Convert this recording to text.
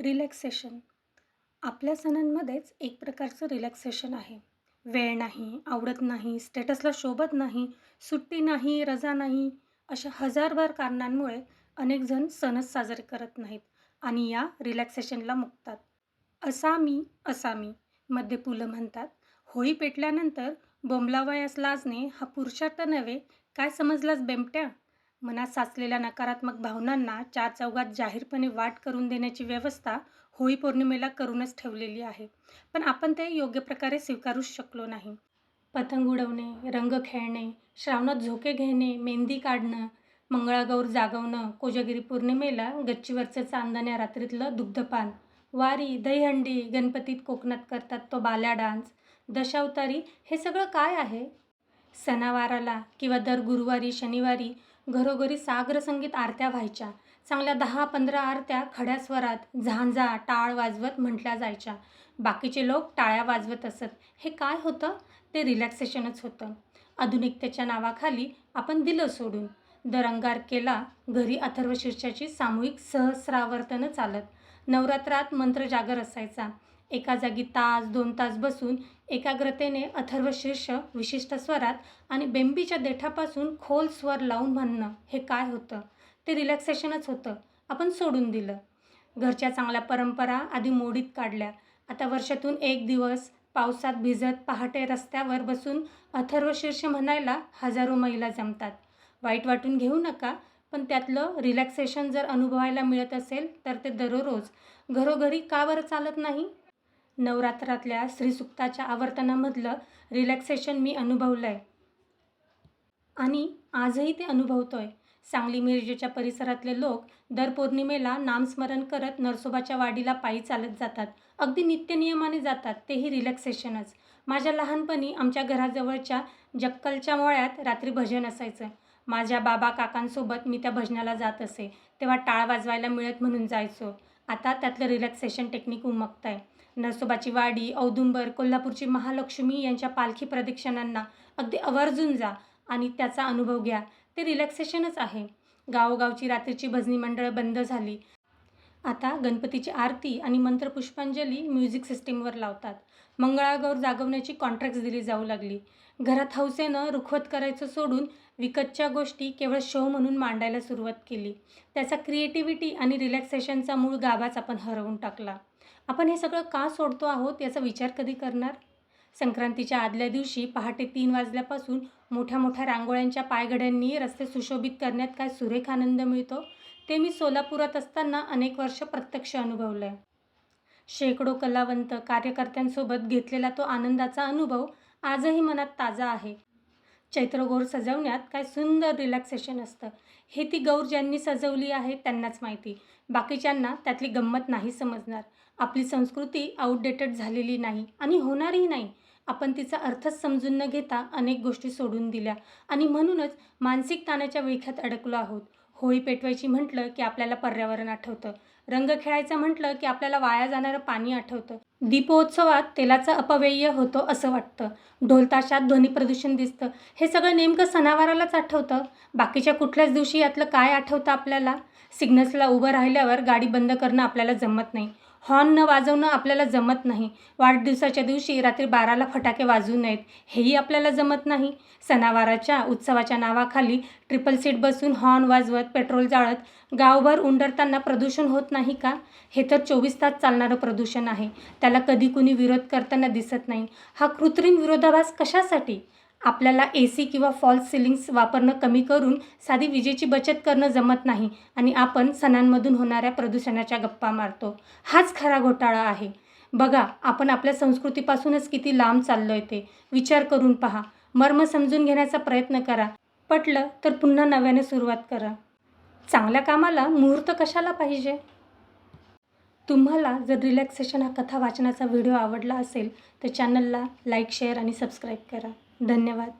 Relaxation. आपल्या सणांमध्येच एक प्रकारचं रिलॅक्सेशन आहे. वेळ नाही आवडत नाही स्टेटसला शोभत नाही सुट्टी नाही रजा नाही अशा हजारभर कारणांमुळे अनेकजण सणच साजरे करत नाहीत आणि या रिलॅक्सेशनला मुकतात. असामी असामी मध्ये पुलं म्हणतात. होळी पेटल्यानंतर बोंबलावयास लाजणे हा पुरुषार्थ नव्हे. काय समजलास बेमट्या? मनात साचलेल्या नकारात्मक भावनांना चार चौघात जाहीरपणे वाट करून देण्याची व्यवस्था होळी पौर्णिमेला करूनच ठेवलेली आहे. पण आपण ते योग्य प्रकारे स्वीकारूच शकलो नाही. पतंग उडवणे रंग खेळणे श्रावणात झोके घेणे मेहंदी काढणं मंगळागौर जागवणं कोजागिरी पौर्णिमेला गच्चीवरचं चांदण्या रात्रीतलं दुग्धपान वारी दहीहंडी गणपतीत कोकणात करतात तो बाल्या डान्स दशावतारी हे सगळं काय आहे? सणावाराला किंवा दर गुरुवारी शनिवारी घरोघरी सागर संगीत आरत्या व्हायच्या. चांगल्या दहा पंधरा आरत्या खड्या स्वरात झांजा टाळ वाजवत म्हटल्या जायच्या. बाकीचे लोक टाळ्या वाजवत असत. हे काय होतं? ते रिलॅक्सेशनच होतं. आधुनिकतेच्या नावाखाली आपण दिलं सोडून. दर अंगारकेला घरी अथर्व शीर्षाची सामूहिक सहस्रावर्तनं चालत. नवरात्रात मंत्र जागर असायचा. एका जागी तास दोन तास बसून एकाग्रतेने अथर्वशीर्ष विशिष्ट स्वरात आणि बेंबीच्या देठापासून खोल स्वर लावून म्हणणं हे काय होतं? ते रिलॅक्सेशनच होतं. आपण सोडून दिलं. घरच्या चांगल्या परंपरा आधी मोडीत काढल्या. आता वर्षातून एक दिवस पावसात भिजत पहाटे रस्त्यावर बसून अथर्वशीर्ष म्हणायला हजारो महिला जमतात. वाईट वाटून घेऊ नका पण त्यातलं रिलॅक्सेशन जर अनुभवायला मिळत असेल तर ते दररोज घरोघरी का बरं चालत नाही? नवरात्रातल्या श्रीसुक्ताच्या आवर्तनामधलं रिलॅक्सेशन मी अनुभवलं आहे आणि आजही ते अनुभवतो आहे सांगली मिरजेच्या परिसरातले लोक दर पौर्णिमेला नामस्मरण करत नरसोबाच्या वाडीला पायी चालत जातात. अगदी नित्यनियमाने जातात. तेही रिलॅक्सेशनच माझ्या लहानपणी आमच्या घराजवळच्या जक्कलच्या मळ्यात रात्री भजन असायचं. माझ्या बाबा काकांसोबत मी त्या भजनाला जात असे. तेव्हा टाळ वाजवायला मिळत म्हणून जायचो. आता त्यातलं रिलॅक्सेशन टेक्निक उमगत आहे नरसोबाची वाडी औदुंबर कोल्हापूरची महालक्ष्मी यांच्या पालखी प्रदक्षिणांना अगदी आवर्जून जा आणि त्याचा अनुभव घ्या. ते रिलॅक्सेशनच आहे. गावोगावची रात्रीची भजनी मंडळं बंद झाली. आता गणपतीची आरती आणि मंत्रपुष्पांजली म्युझिक सिस्टीमवर लावतात. मंगळागौर जागवण्याची कॉन्ट्रॅक्ट्स दिली जाऊ लागली. घरात हौसेनं रुखवत करायचं सोडून विकतच्या गोष्टी केवळ शो म्हणून मांडायला सुरुवात केली. त्याचा क्रिएटिव्हिटी आणि रिलॅक्सेशनचा मूळ गाभाच आपण हरवून टाकला. आपण हे सगळं का सोडतो आहोत याचा विचार कधी करणार? संक्रांतीच्या आदल्या दिवशी पहाटे तीन वाजल्यापासून मोठ्या मोठ्या रांगोळ्यांच्या पायघड्यांनी रस्ते सुशोभित करण्यात काय सुरेख आनंद मिळतो ते मी सोलापुरात असताना अनेक वर्ष प्रत्यक्ष अनुभवलं आहे शेकडो कलावंत कार्यकर्त्यांसोबत घेतलेला तो आनंदाचा अनुभव आजही मनात ताजा आहे. चैत्रगोर सजवण्यात काय सुंदर रिलॅक्सेशन असतं. हे ती गौर ज्यांनी सजवली आहे त्यांनाच माहिती. बाकीच्यांना त्यातली गंमत नाही समजणार. आपली संस्कृती आउटडेटेड झालेली नाही आणि होणारही नाही. आपण तिचा अर्थच समजून न घेता अनेक गोष्टी सोडून दिल्या आणि म्हणूनच मानसिक ताणाच्या विळख्यात अडकलो आहोत. होळी पेटवायची म्हटलं की आपल्याला पर्यावरण आठवतं. रंग खेळायचं म्हटलं की आपल्याला वाया जाणारं पाणी आठवतं. दीपोत्सवात तेलाचा अपव्यय होतो असं वाटतं. ढोलताशात ध्वनी प्रदूषण दिसतं. हे सगळं नेमकं सणावारालाच आठवतं? बाकीच्या कुठल्याच दिवशी यातलं काय आठवतं आपल्याला? सिग्नल्सला उभं राहिल्यावर गाडी बंद करणं आपल्याला जमत नाही. हॉर्न न वाजवणं आपल्याला जमत नाही. वाढदिवसाच्या दिवशी रात्री बाराला फटाके वाजवू नयेत. हेही आपल्याला जमत नाही. सणावाराच्या उत्सवाच्या नावाखाली ट्रिपल सीट बसून हॉर्न वाजवत पेट्रोल जाळत गावभर उंडरताना प्रदूषण होत नाही का? हे तर चोवीस तास चालणारं प्रदूषण आहे. त्याला कधी कुणी विरोध करताना दिसत नाही. हा कृत्रिम विरोधाभास कशासाठी? आपल्याला ए सी किंवा फॉल्स सिलिंग्स वापरणं कमी करून साधी विजेची बचत करणं जमत नाही आणि आपण सणांमधून होणाऱ्या प्रदूषणाच्या गप्पा मारतो. हाच खरा घोटाळा आहे. बघा आपण आपल्या संस्कृतीपासूनच किती लांब चाललो आहे ते. विचार करून पहा. मर्म समजून घेण्याचा प्रयत्न करा. पटलं तर पुन्हा नव्याने सुरुवात करा. चांगल्या कामाला मुहूर्त कशाला पाहिजे? तुम्हाला जर रिलॅक्सेशन हा कथा वाचनाचा व्हिडिओ आवडला असेल तर चॅनलला लाईक शेअर आणि सबस्क्राईब करा. धन्यवाद.